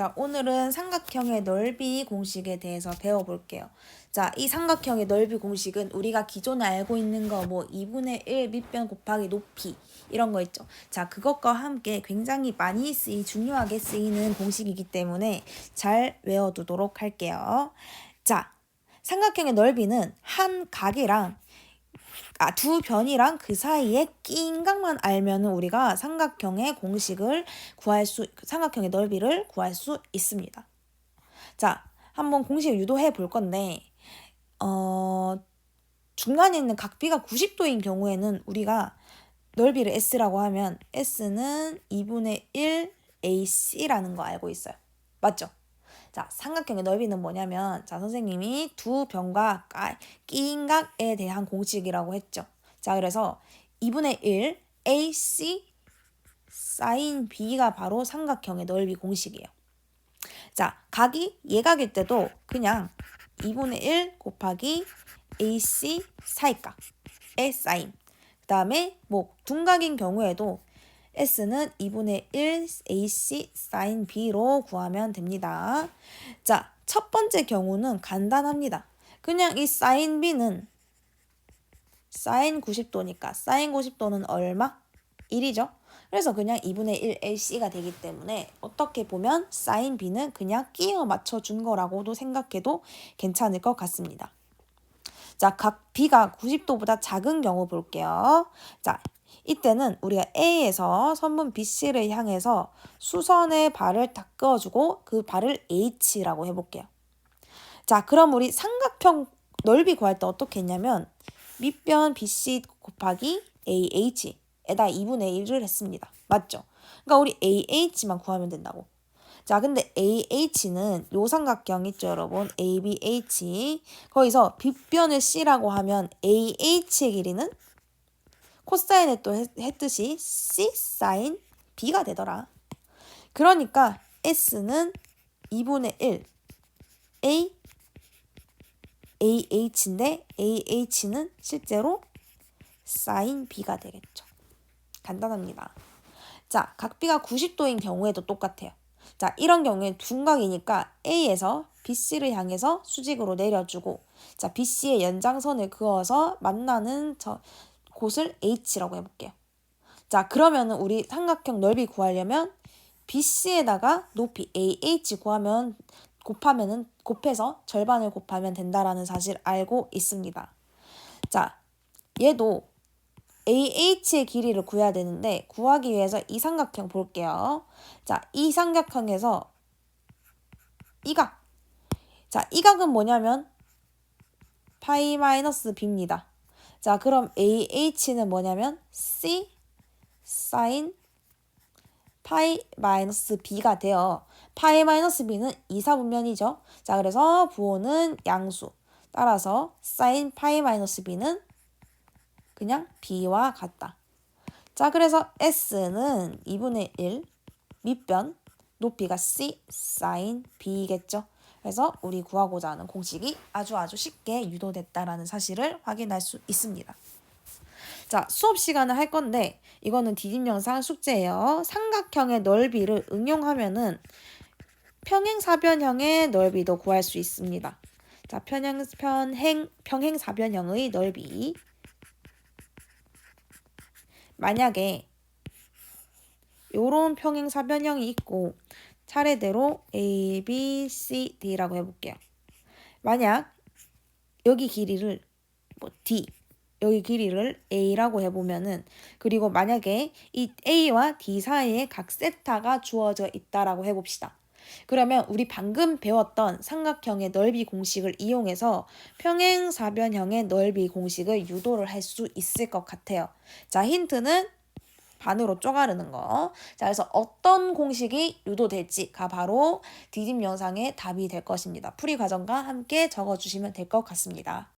자, 오늘은 삼각형의 넓이 공식에 대해서 배워볼게요. 자, 이 삼각형의 넓이 공식은 우리가 기존에 알고 있는 거 뭐 2분의 1 밑변 곱하기 높이 이런 거 있죠. 자, 그것과 함께 굉장히 많이 쓰이 중요하게 쓰이는 공식이기 때문에 잘 외워두도록 할게요. 자, 삼각형의 넓이는 한 각이랑 아, 두 변이랑 그 사이에 낀 각만 알면 우리가 삼각형의 공식을 구할 수, 삼각형의 넓이를 구할 수 있습니다. 자, 한번 공식을 유도해 볼 건데, 어, 중간에 있는 각 B가 90도인 경우에는 우리가 넓이를 S라고 하면 S는 2분의 1 AC라는 거 알고 있어요. 맞죠? 자, 삼각형의 넓이는 뭐냐면, 자, 선생님이 두 변과 끼인 각에 대한 공식이라고 했죠. 자, 그래서 2분의 1 AC sin B가 바로 삼각형의 넓이 공식이에요. 자, 각이 예각일 때도 그냥 2분의 1 곱하기 AC 사이각 의 사인. 그 다음에 뭐 둔각인 경우에도 S는 2분의 1 AC sin B로 구하면 됩니다. 자, 첫 번째 경우는 간단합니다. 그냥 이 sin B는 sin 90도니까 sin 90도는 얼마? 1이죠. 그래서 그냥 2분의 1 LC가 되기 때문에 어떻게 보면 sin B는 그냥 끼워 맞춰준 거라고도 생각해도 괜찮을 것 같습니다. 자, 각 B가 90도보다 작은 경우 볼게요. 자, 이때는 우리가 A에서 선분 BC를 향해서 수선의 발을 딱 그어주고 그 발을 H라고 해볼게요. 자, 그럼 우리 삼각형 넓이 구할 때 어떻게 했냐면 밑변 BC 곱하기 AH에다 2분의 1을 했습니다. 맞죠? 그러니까 우리 AH만 구하면 된다고. 자, 근데 AH는 요 삼각형 있죠, 여러분? ABH. 거기서 빗변을 C라고 하면 AH의 길이는 코사인에 또 했듯이 C 사인 B가 되더라. 그러니까 S는 2분의 1 A AH인데 AH는 실제로 사인 B가 되겠죠. 간단합니다. 자, 각 B가 90도인 경우에도 똑같아요. 자, 이런 경우에 둔각이니까 A에서 BC를 향해서 수직으로 내려주고 자, BC의 연장선을 그어서 만나는 저 곳을 H라고 해볼게요. 자, 그러면은 우리 삼각형 넓이 구하려면 BC에다가 높이 AH 구하면 곱하면은 곱해서 절반을 곱하면 된다라는 사실 알고 있습니다. 자, 얘도 AH의 길이를 구해야 되는데 구하기 위해서 이 삼각형 볼게요. 자, 이 삼각형에서 이 각. 자, 이 각은 뭐냐면 파이 마이너스 b입니다. 자, 그럼 AH는 뭐냐면 C 사인 파이 마이너스 B가 되어 파이 마이너스 B는 이사분면이죠. 자, 그래서 부호는 양수. 따라서 사인 파이 마이너스 B는 그냥 B와 같다. 자, 그래서 S는 2분의 1 밑변 높이가 C 사인 B겠죠. 그래서 우리 구하고자 하는 공식이 아주 아주 쉽게 유도됐다라는 사실을 확인할 수 있습니다. 자, 수업 시간을 할 건데 이거는 디딤 영상 숙제예요. 삼각형의 넓이를 응용하면은 평행사변형의 넓이도 구할 수 있습니다. 자, 편행, 편행, 평행사변형의 넓이. 만약에 요런 평행사변형이 있고 차례대로 A, B, C, D라고 해볼게요. 만약 여기 길이를 뭐 D, 여기 길이를 A라고 해보면은 그리고 만약에 이 A와 D 사이에 각 세타가 주어져 있다라고 해봅시다. 그러면 우리 방금 배웠던 삼각형의 넓이 공식을 이용해서 평행사변형의 넓이 공식을 유도를 할 수 있을 것 같아요. 자, 힌트는 반으로 쪼가르는 거. 자, 그래서 어떤 공식이 유도될지가 바로 디딤 영상의 답이 될 것입니다. 풀이 과정과 함께 적어주시면 될 것 같습니다.